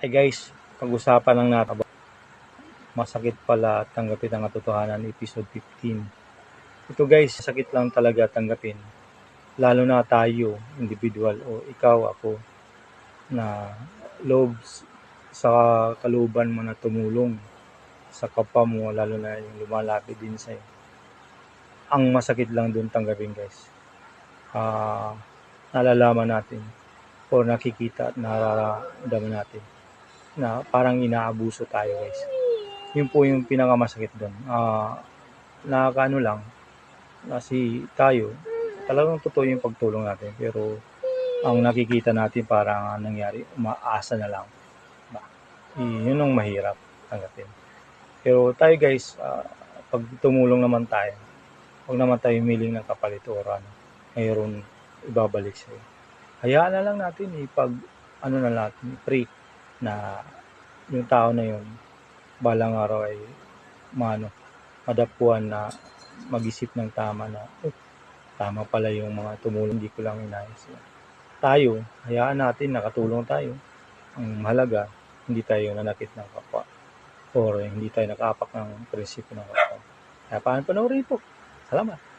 Ay guys, pag-usapan lang natin masakit pala tanggapin ang katotohanan episode 15. Ito guys, sakit lang talaga tanggapin. Lalo na tayo, individual o ikaw, ako, na loob sa kaluban mo na tumulong sa kapwa mo, lalo na yung lumalapit din sa'yo. Ang masakit lang dun tanggapin guys. Ah, nalalaman natin o nakikita at nararamdaman natin na parang inaabuso tayo guys. Yun po yung pinakamasakit doon. Ah, nakakaano lang kasi tayo talagang totoo yung pagtulong natin pero ang nakikita natin parang ang nangyari umaasa na lang. Ba? Yun ang mahirap tanggapin. Pero tayo guys, ah, pag tumulong naman tayo, huwag naman tayo miling ng kapalit o ano, mayroon ibabalik sa'yo. Hayaan na lang natin ipag ano na natin, pray na yung tao na yun balang araw ay mano, madapuan na mag-isip ng tama na oh, tama pala yung mga tumulong, hindi ko lang inayos. Tayo, hayaan natin, nakatulong tayo. Ang mahalaga, hindi tayo nanakit ng kapwa or hindi tayo nakapak ng prinsipyo ng kapwa. Kaya paano panoorin po. Salamat.